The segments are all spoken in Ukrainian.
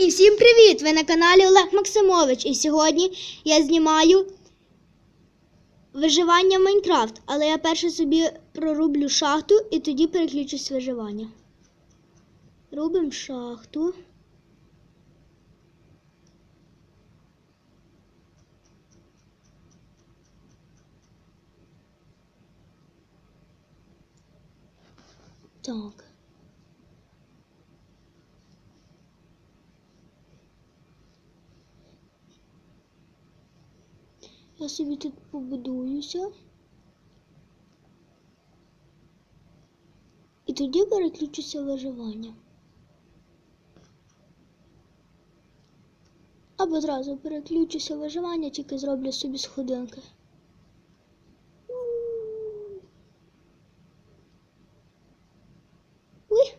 І всім привіт! Ви на каналі Олег Максимович. І сьогодні я знімаю виживання в Майнкрафт. Але я перше собі прорублю шахту і тоді переключусь в виживання. Робимо шахту. Так. Я собі тут побудуюся. І тоді переключуся виживання. Або одразу переключуся виживання, тільки зроблю собі сходинки. Уй!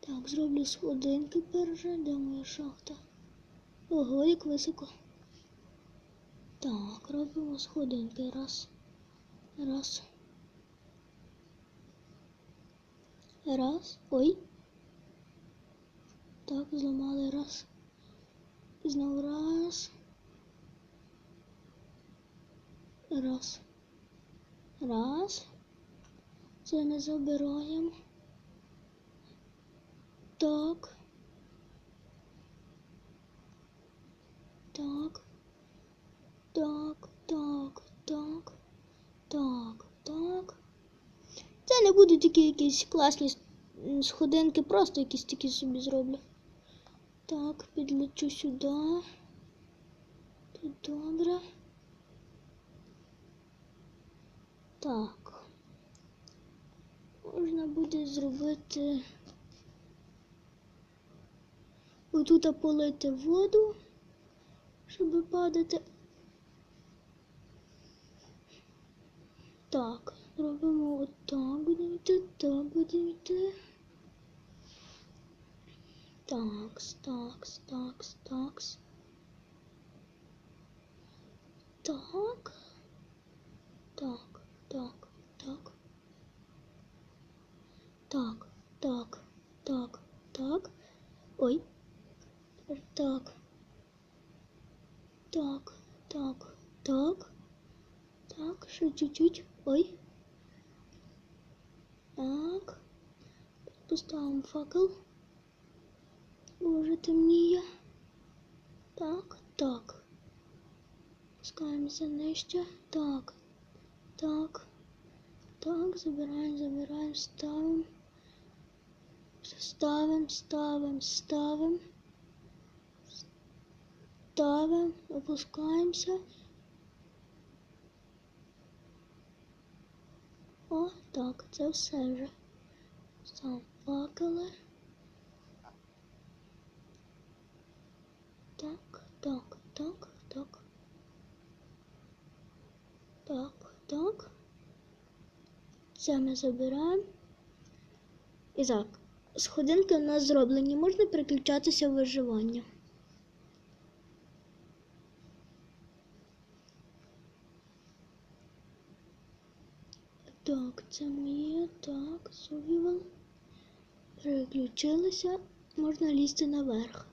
Так, зроблю сходинки перше, де моя шахта. Ого, як високо. Так, робимо сходинки. Раз. Раз. Раз. Ой. Так, зламали раз. І знову раз. Раз. Раз. Це не забираємо. Так. Так. Так, так, так, так, так. Це не будуть такі якісь класні сходинки, просто якісь такі собі зроблю. Так, підлечу сюди. Тут добре. Так. Можна буде зробити. Отут полити воду, щоб падати. Так, робимо отак, будемо йти, так будемо. Такс, такс, такс, такс. Так. Так, так, так. Так, так, так, так. Ой. Так. Так, так, так. Так, ще чуть-чуть. Ой. Так. Поставимо факел. Боже, темніє. Так, так. Спускаємося нижче. Так. Так. Так, забираємо, забираємо, ставимо. Ставимо, ставимо, ставимо. Ставимо, опускаємося. О, так, це все вже. Сам факели. Так, так, так, так. Так, так. Це ми забираємо. І так, сходинки у нас зроблені. Можна переключатися в виживання. Так, це моє. Так, survival. Переключилися. Можна лізти наверх.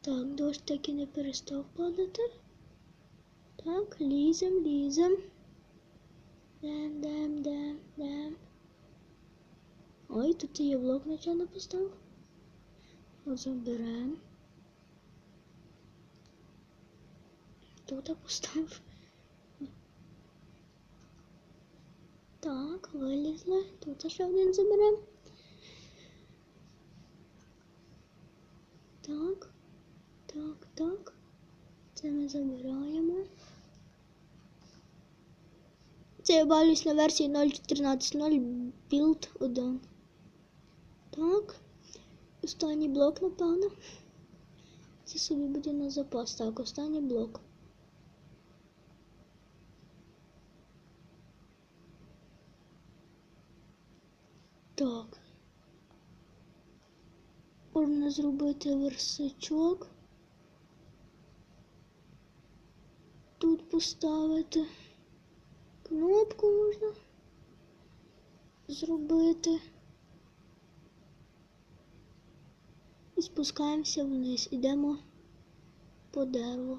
Так, дощ так і не перестав падати. Так, лізем, лізем. Дем, дем, дем, дем. Ой, тут є блок нечайно поставив. Заберем. Тут я поставив. Так, вилізли. Тут ще один заберем. Так, так, так. Це ми забираємо. Це я бавлюсь на версії 0.14.0 Build 1. Так. Останній блок, напевно. Це собі буде на запас. Так, останній блок. Так. Можна зробити версачок. Тут поставити. Кнопку можна зробити. І спускаємося вниз. Ідемо по дереву.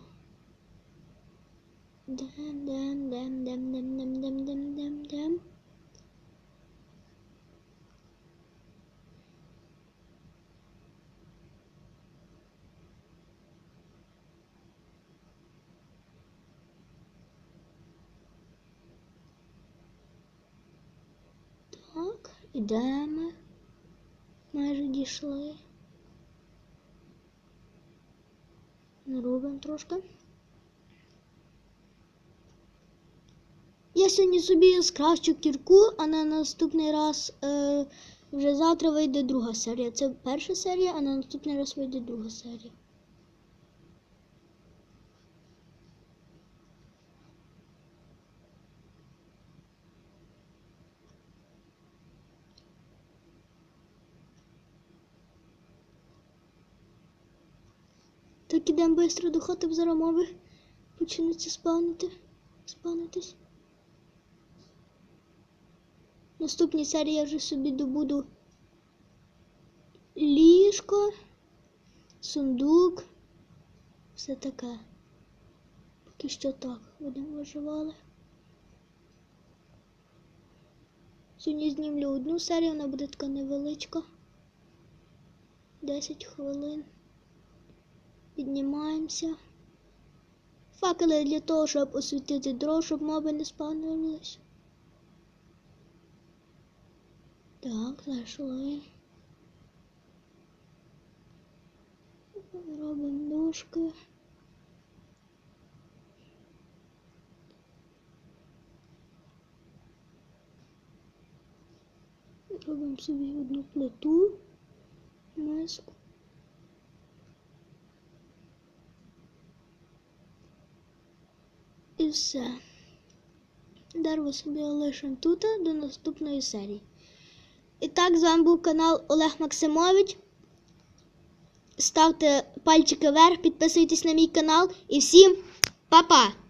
Дем, дем, дем, дем, дем, дем, дем, дем, дем, дем. Так, ідемо. Майже дійшли. Робимо трошки. Я сьогодні собі скращу кірку, а на наступний раз е, вже завтра вийде друга серія. Це перша серія, а на наступний раз вийде друга серія. Так ідемо швидко до хати, бо зараз мови почнуться спавнити. Спавнитись. Наступній серії я вже собі добуду ліжко, сундук, все таке. Поки що так будемо виживали. Сьогодні знімлю одну серію, вона буде така невеличка. 10 хвилин. Піднімаємося. Факели для того, щоб освітити дров, щоб моби не спавнились. Так, знайшли. Робимо дошки. Робимо собі одну плиту, миску. Все. Дерево собі лишимо тут до наступної серії. І так, з вами був канал Олег Максимович. Ставте пальчики вверх, підписуйтесь на мій канал і всім па-па!